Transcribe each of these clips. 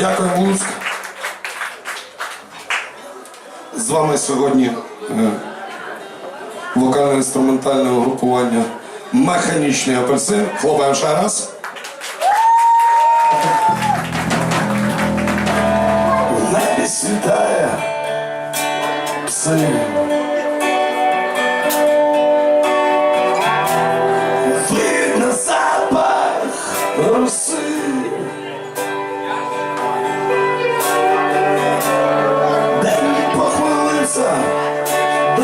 Дякую, Луцьк. З вами сьогодні е, вокально інструментальне угрупування Механічний апельсин. Хлопаємо ще раз. В небі світає пси.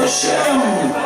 no chão.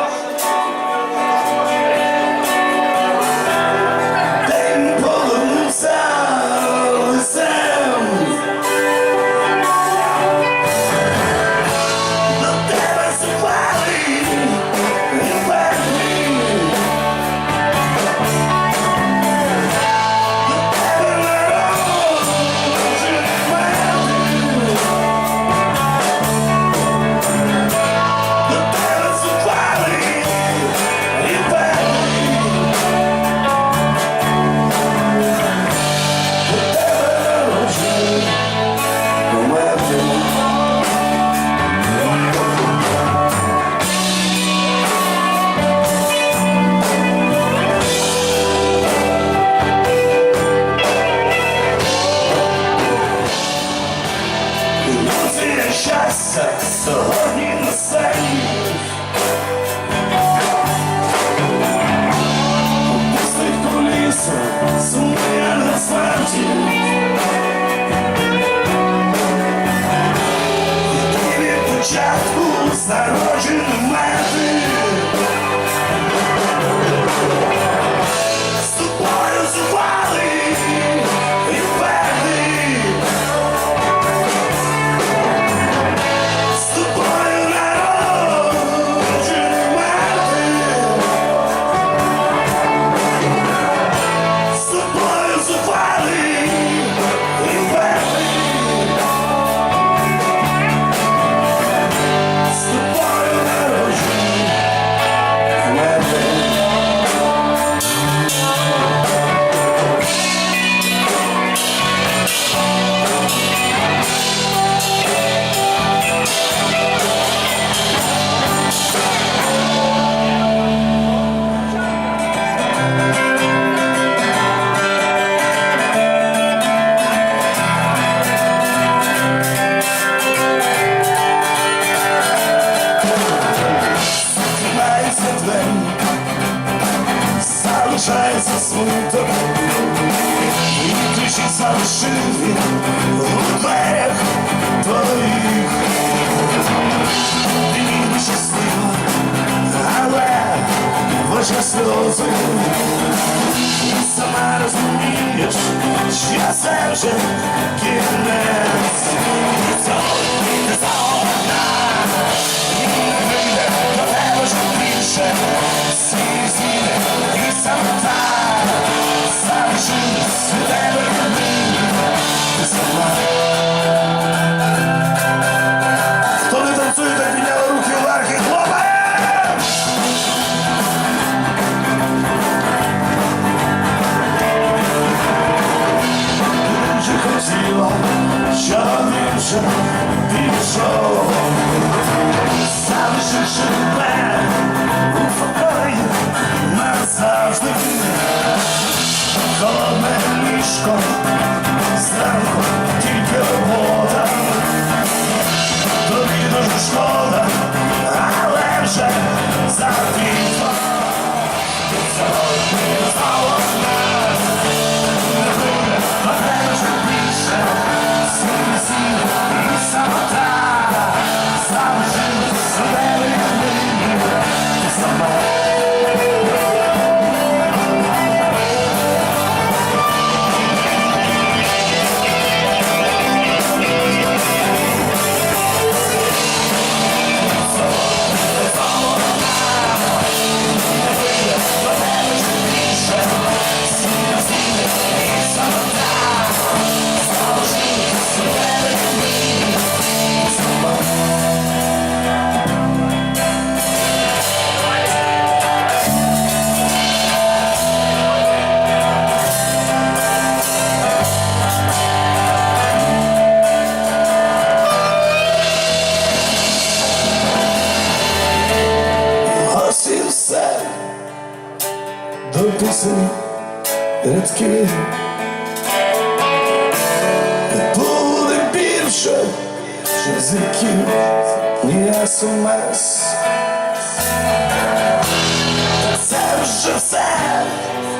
Yes.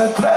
passa atrás.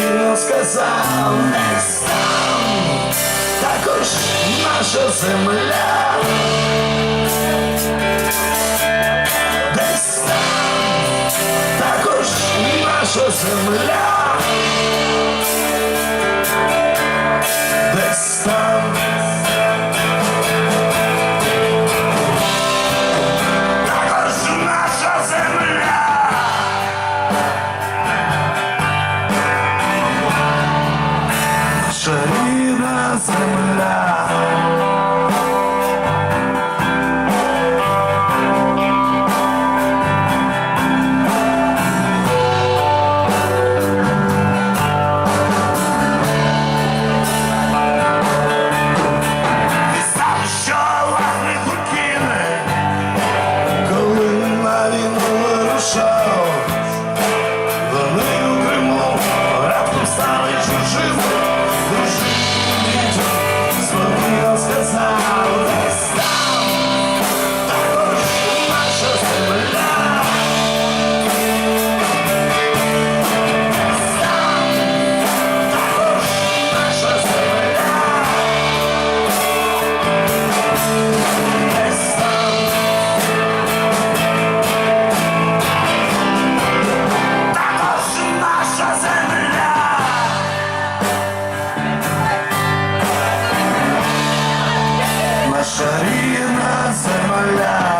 Він сказав, не там також наша земля, десь там також наша земля, десь там. Україна земля.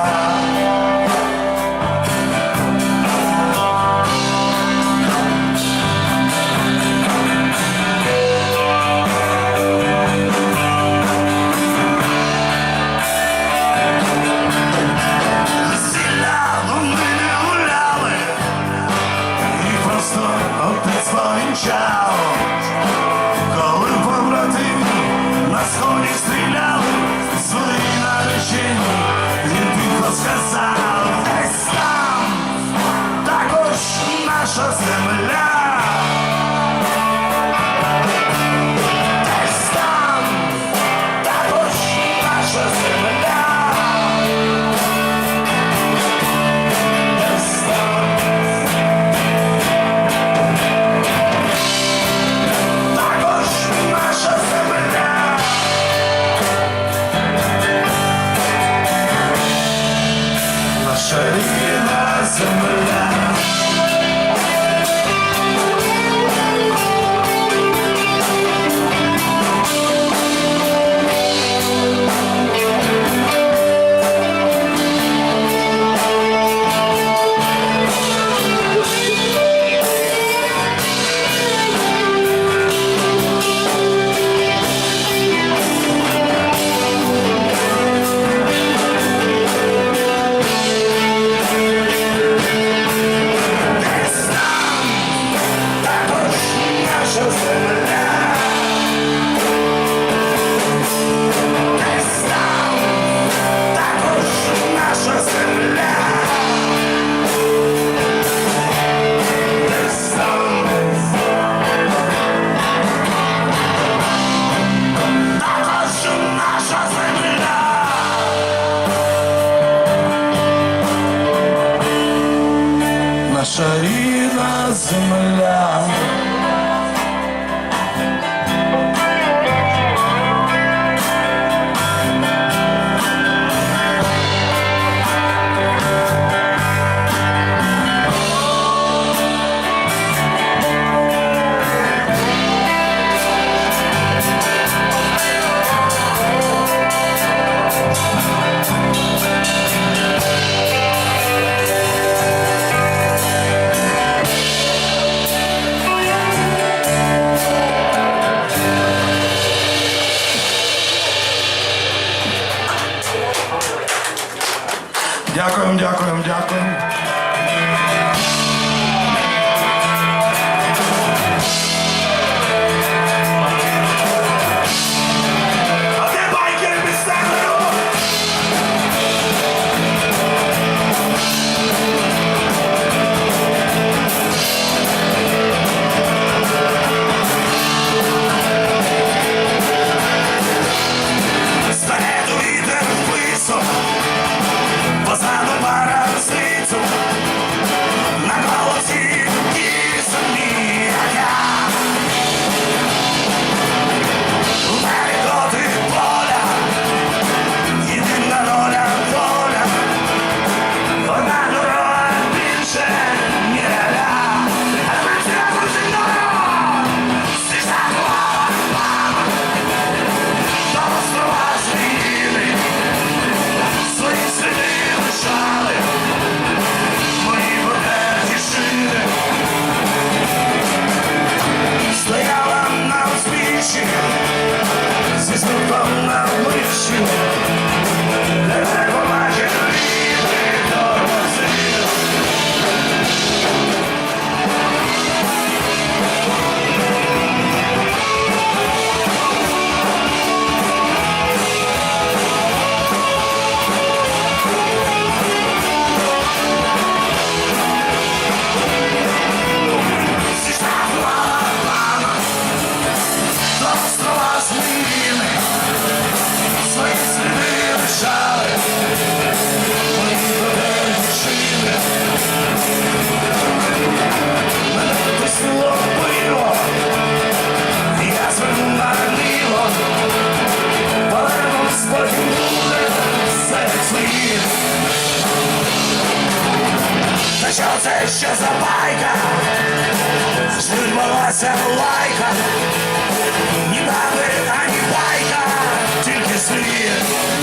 що це ще за байка, Звернулася лайка, ні баби, ані байка, тільки слід.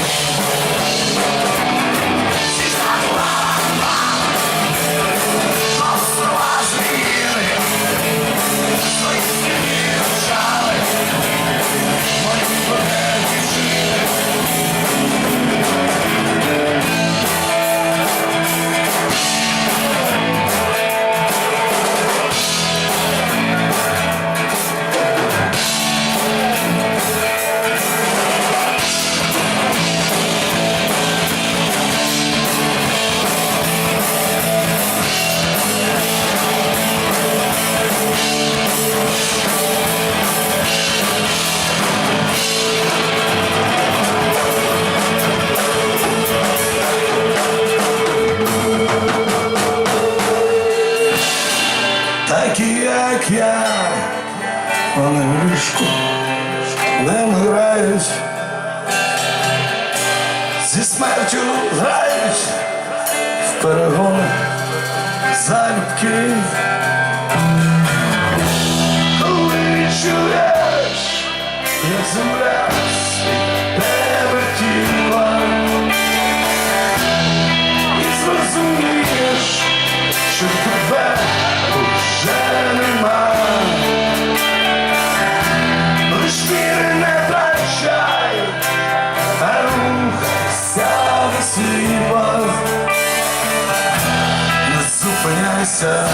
місця,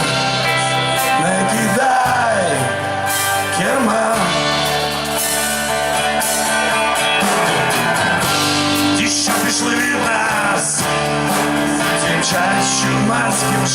не кидай керма. Ті, що пішли від нас, тим чащу морським.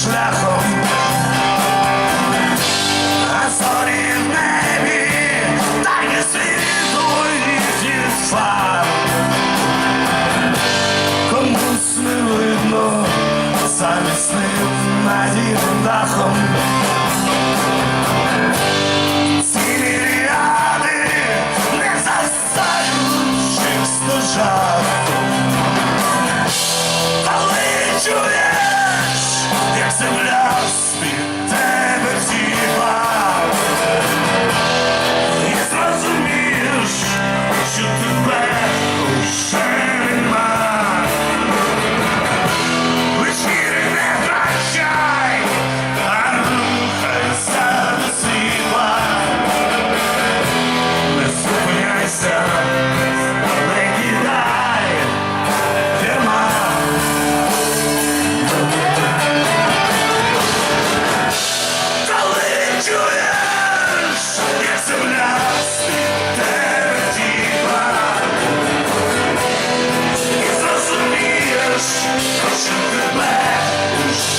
Black,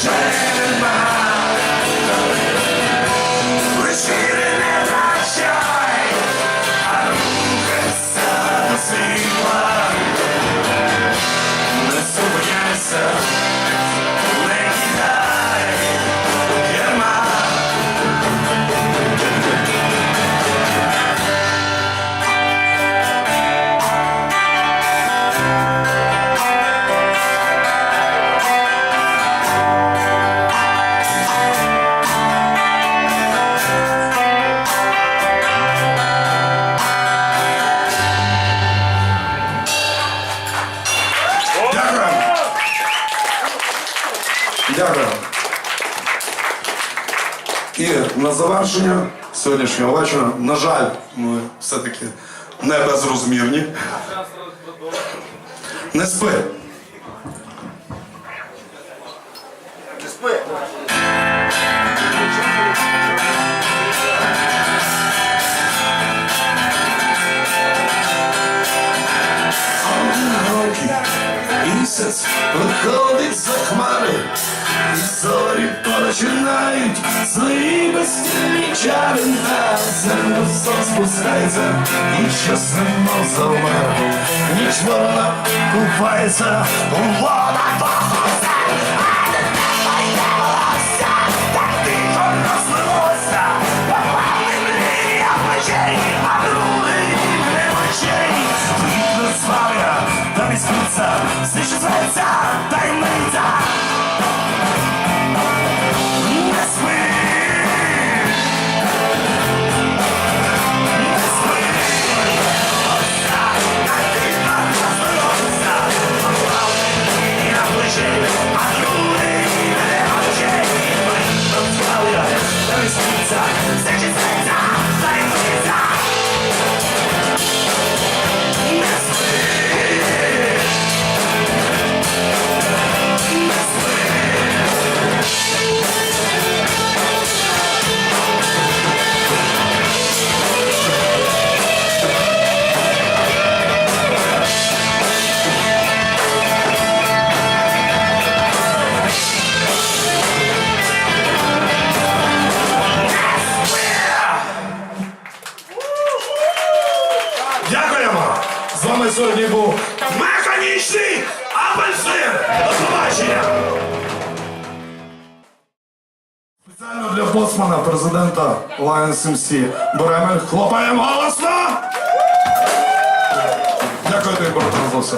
Black, І на завершення сьогоднішнього вечора, на жаль, ми все-таки не безрозмірні. Не спи. Не спи. Місяць виходить за хмари і зорі начинают злые быстрые чавента Землю в сон спускается и честным носом Ничего купается в водопах Слышится, слышится, дай мыться! Dance MC. Беремо, хлопаємо голосно! Дякую тобі, брат Розлосе.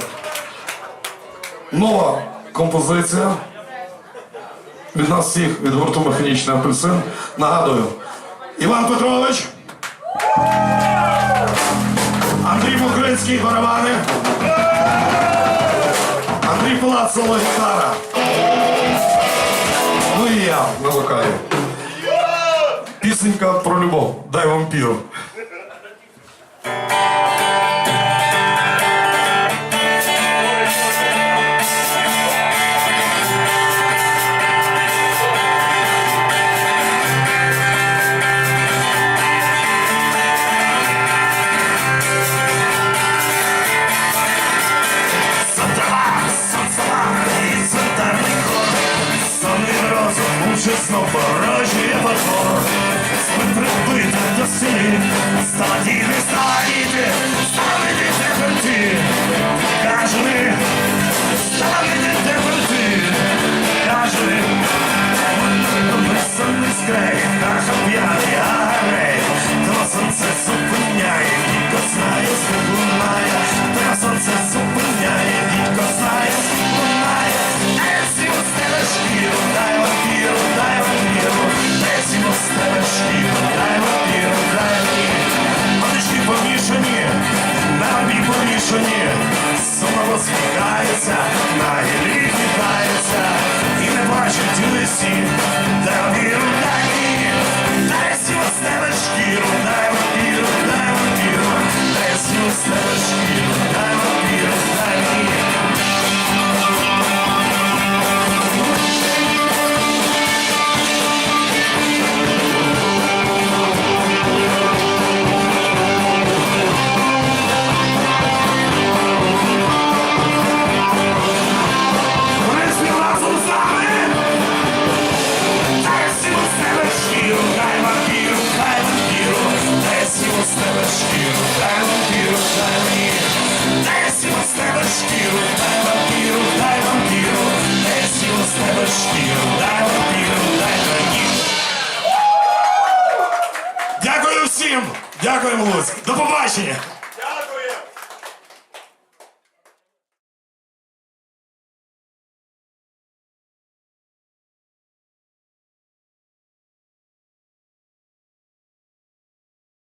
Нова композиція. Від нас всіх, від гурту механічний апельсин. Нагадую. Іван Петрович. Андрій Мокринський барабани. Андрій Палацоло гітара. Ну і я на вокалі пісенька про любов. Дай вампіру.